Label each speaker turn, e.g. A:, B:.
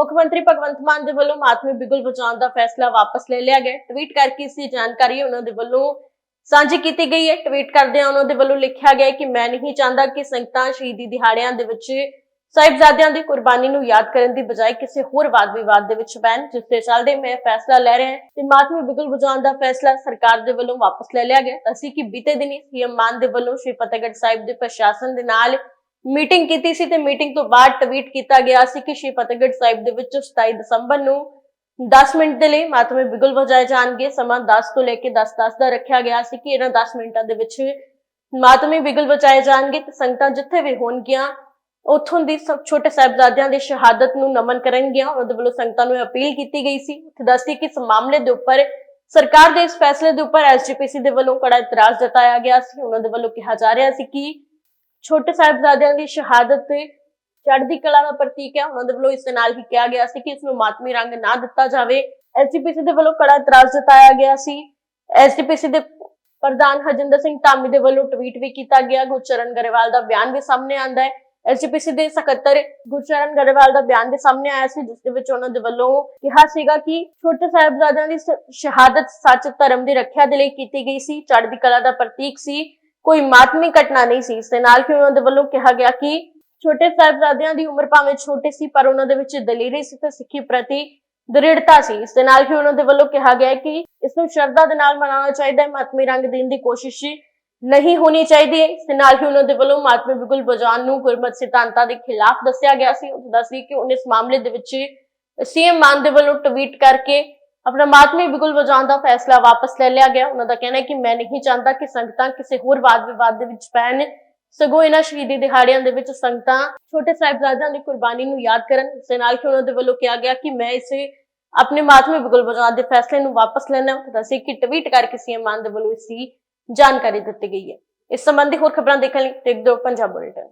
A: ਮੁੱਖ ਮੰਤਰੀ ਭਗਵੰਤ ਮਾਨ ਦੇ ਵੱਲੋਂ ਮਾਤਮੀ ਬਿਗੁਲ ਬਚਾਉਣ ਦਾ ਫੈਸਲਾ ਵਾਪਸ ਲੈ ਲਿਆ ਗਿਆ। ਟਵੀਟ ਕਰਕੇ ਇਸ ਦੀ ਜਾਣਕਾਰੀ ਉਹਨਾਂ ਦੇ ਵੱਲੋਂ ਸਾਂਝੀ ਕੀਤੀ ਗਈ ਹੈ। ਟਵੀਟ ਕਰਦਿਆਂ ਉਹਨਾਂ ਦੇ ਵੱਲੋਂ ਲਿਖਿਆ ਗਿਆ ਕਿ ਮੈਂ ਨਹੀਂ ਚਾਹੁੰਦਾ ਕਿ ਸੰਗਤਾਂ ਸ਼ਹੀਦੀ ਦਿਹਾੜਿਆਂ ਦੇ ਵਿੱਚ ਸਾਹਿਬਜ਼ਾਦਿਆਂ ਦੀ ਕੁਰਬਾਨੀ ਨੂੰ ਯਾਦ ਕਰਨ ਦੀ ਬਜਾਏ ਕਿਸੇ ਹੋਰ ਵਾਦ ਵਿਵਾਦ ਦੇ ਵਿੱਚ ਪੈਣ ਜਿਸ ਦੇ ਚੱਲਦੇ ਮੈਂ ਫੈਸਲਾ ਲੈ ਰਿਹਾ ਤੇ ਮਾਤਮੀ ਬਿਗਲ ਬੁਝਾਉਣ ਦਾ ਫੈਸਲਾ ਸਰਕਾਰ ਦੇ ਵੱਲੋਂ ਵਾਪਸ ਲੈ ਲਿਆ ਗਿਆ। ਹੈ। ਅਸੀਂ ਕਿ ਬੀਤੇ ਦਿਨੀ ਸੀਐਮ ਮਾਨ ਦੇ ਵੱਲੋਂ ਸ਼੍ਰੀ ਫਤਿਹਗੜ੍ਹ ਸਾਹਿਬ ਦੇ ਪ੍ਰਸ਼ਾਸਨ ਦੇ ਨਾਲ ਮੀਟਿੰਗ ਕੀਤੀ ਸੀ ਤੇ ਮੀਟਿੰਗ ਤੋਂ ਬਾਅਦ ਟਵੀਟ ਕੀਤਾ ਗਿਆ ਸੀ ਕਿ ਸ਼੍ਰੀ ਫਤਿਹਗੜ੍ਹ ਸਾਹਿਬ ਦੇ ਵਿੱਚ 27 ਦਸੰਬਰ ਨੂੰ 10 ਮਿੰਟ ਦੇ ਲਈ ਮਾਤਮੇ ਬਿਗੁਲ ਵਜਾਏ ਜਾਣਗੇ। ਸਮਾਂ 10 ਤੋਂ ਲੈ ਕੇ 10:10 ਦਾ ਰੱਖਿਆ ਗਿਆ ਸੀ ਕਿ ਇਹਨਾਂ 10 ਮਿੰਟਾਂ ਦੇ ਵਿੱਚ ਮਾਤਮੇ ਬਿਗੁਲ ਵਜਾਏ ਜਾਣਗੇ ਤੇ ਸੰਗਤਾਂ ਜਿੱਥੇ ਵੀ ਹੋਣਗੀਆਂ, ਉੱਥੋਂ ਦੀ ਸਭ ਛੋਟੇ ਸਾਹਿਬਜ਼ਾਦਿਆਂ ਦੀ ਸ਼ਹਾਦਤ ਨੂੰ ਨਮਨ ਕਰਨਗੀਆਂ। ਉਹਨਾਂ ਦੇ ਵੱਲੋਂ ਸੰਗਤਾਂ ਨੂੰ ਅਪੀਲ ਕੀਤੀ ਗਈ ਸੀ। ਉੱਥੇ ਦੱਸਦੀ ਕਿ ਇਸ ਮਾਮਲੇ ਦੇ ਉੱਪਰ ਸਰਕਾਰ ਦੇ ਇਸ ਫੈਸਲੇ ਦੇ ਉੱਪਰ ਐਸਜੀਪੀਸੀ ਦੇ ਵੱਲੋਂ ਕੜਾ ਇਤਰਾਜ਼ ਜਤਾਇਆ ਗਿਆ ਸੀ। ਉਹਨਾਂ ਦੇ ਵੱਲੋਂ ਕਿਹਾ ਜਾ ਰਿਹਾ ਸੀ ਕਿ ਛੋਟੇ ਸਾਹਿਬਜ਼ਾਦਿਆਂ ਦੀ ਸ਼ਹਾਦਤ ਚੜ੍ਹਦੀ ਕਲਾ ਦਾ ਪ੍ਰਤੀਕ ਹੈ। ਉਹਨਾਂ ਦੇ ਵੱਲੋਂ ਇਸ ਦੇ ਨਾਲ ਹੀ ਕਿਹਾ ਗਿਆ ਸੀ ਕਿ ਇਸ ਨੂੰ ਮਾਤਮੀ ਰੰਗ ਨਾ ਦਿੱਤਾ ਜਾਵੇ। ਐਸਜੀਪੀਸੀ ਦੇ ਵੱਲੋਂ ਕੜਾ ਇਤਰਾਜ਼ ਜਤਾਇਆ ਗਿਆ ਸੀ। ਐਸਜੀਪੀਸੀ ਦੇ ਪ੍ਰਧਾਨ ਹਰਜਿੰਦਰ ਸਿੰਘ ਧਾਮੀ ਦੇ ਵੱਲੋਂ ਟਵੀਟ ਵੀ ਕੀਤਾ ਗਿਆ। ਗੁਰਚਰਨ ਗਰੇਵਾਲ ਦਾ ਬਿਆਨ ਵੀ ਸਾਹਮਣੇ ਆਂਦਾ ਹੈ। ਐਸਜੀਪੀਸੀ ਦੇ ਸਕੱਤਰ ਗੁਰਚਰਨ ਗਰੇਵਾਲ ਦਾ ਬਿਆਨ ਵੀ ਸਾਹਮਣੇ ਆਇਆ ਸੀ, ਜਿਸ ਦੇ ਵਿੱਚ ਉਹਨਾਂ ਦੇ ਵੱਲੋਂ ਕਿਹਾ ਸੀਗਾ ਕਿ ਛੋਟੇ ਸਾਹਿਬਜ਼ਾਦਿਆਂ ਦੀ ਸ਼ਹਾਦਤ ਸੱਚ ਧਰਮ ਦੀ ਰੱਖਿਆ ਦੇ ਲਈ ਕੀਤੀ ਗਈ ਸੀ। ਚੜ੍ਹਦੀ ਕਲਾ ਦਾ ਪ੍ਰਤੀਕ ਸੀ। ਕੋਈ ਮਾਤਮੀ ਘਟਨਾ ਨਹੀਂ ਸੀ। ਇਸ ਦੇ ਨਾਲ ਹੀ ਉਹਨਾਂ ਦੇ ਵੱਲੋਂ ਕਿਹਾ ਗਿਆ ਕਿ ਛੋਟੇ ਸਾਹਿਬਜ਼ਾਦਿਆਂ ਦੀ ਉਮਰ ਭਾਵੇਂ ਛੋਟੀ ਸੀ, ਪਰ ਉਹਨਾਂ ਦੇ ਵਿੱਚ ਦਲੇਰੀ ਸੀ ਤੇ ਸਿੱਖੀ ਪ੍ਰਤੀ ਦ੍ਰਿੜਤਾ ਸੀ। ਇਸ ਦੇ ਨਾਲ ਹੀ ਉਹਨਾਂ ਦੇ ਵੱਲੋਂ ਕਿਹਾ ਗਿਆ ਕਿ ਇਸ ਨੂੰ ਸ਼ਰਧਾ ਦੇ ਨਾਲ ਮਨਾਉਣਾ ਚਾਹੀਦਾ ਹੈ। ਮਾਤਮੀ ਰੰਗ ਦੇਣ ਦੀ ਕੋਸ਼ਿਸ਼ ਨਹੀਂ ਹੋਣੀ ਚਾਹੀਦੀ। ਇਸ ਦੇ ਨਾਲ ਕਿ ਉਹਨਾਂ ਦੇ ਵੱਲੋਂ ਮਾਤਮੀ ਬਿਗੁਲ ਬਜਾਨ ਨੂੰ ਗੁਰਮਤ ਸਿਧਾਂਤਾਂ ਦੇ ਖਿਲਾਫ ਦੱਸਿਆ ਗਿਆ ਸੀ। ਉਹ ਦੱਸਦੀ ਕਿ ਉਹਨੇ ਇਸ ਮਾਮਲੇ ਦੇ ਵਿੱਚ ਸੀਐਮ ਮਾਨ ਦੇ ਵੱਲੋਂ ਟਵੀਟ ਕਰਕੇ ਆਪਣਾ ਮਾਤਮੀ ਬਿਗੁਲ ਵਜਾਉਣ ਦਾ ਫੈਸਲਾ ਵਾਪਸ ਲੈ ਲਿਆ ਗਿਆ। ਉਹਨਾਂ ਦਾ ਕਹਿਣਾ ਹੈ ਕਿ ਮੈਂ ਨਹੀਂ ਚਾਹੁੰਦਾ ਕਿ ਸੰਗਤਾਂ ਕਿਸੇ ਹੋਰ ਵਾਦ ਵਿਵਾਦ ਦੇ ਵਿੱਚ ਪੈਣ। ਸਗੋਂ ਇਹਨਾਂ ਸ਼ਹੀਦੀ ਦਿਹਾੜਿਆਂ ਦੇ ਵਿੱਚ ਸੰਗਤਾਂ ਛੋਟੇ ਸਾਹਿਬਜ਼ਾਦਿਆਂ ਦੀ ਕੁਰਬਾਨੀ ਨੂੰ ਯਾਦ ਕਰਨ। ਇਸ ਦੇ ਨਾਲ ਹੀ ਉਹਨਾਂ ਦੇ ਵੱਲੋਂ ਕਿਹਾ ਗਿਆ ਕਿ ਮੈਂ ਇਸੇ ਆਪਣੇ ਮਾਤਮੀ ਬਿਗੁਲ ਵਜਾਉਣ ਦੇ ਫੈਸਲੇ ਨੂੰ ਵਾਪਸ ਲੈਣਾ ਹੈ। ਦੱਸੇ ਕਿ ਟਵੀਟ ਕਰਕੇ ਸੀਐਮ ਮਾਨ ਦੇ ਵੱਲੋਂ ਇਸ ਦੀ ਜਾਣਕਾਰੀ ਦਿੱਤੀ ਗਈ ਹੈ। ਇਸ ਸੰਬੰਧੀ ਹੋਰ ਖਬਰਾਂ ਦੇਖਣ ਲਈ ਦੇਖਦੇ ਹੋ ਪੰਜਾਬ ਬੁਲੇਟਿਨ।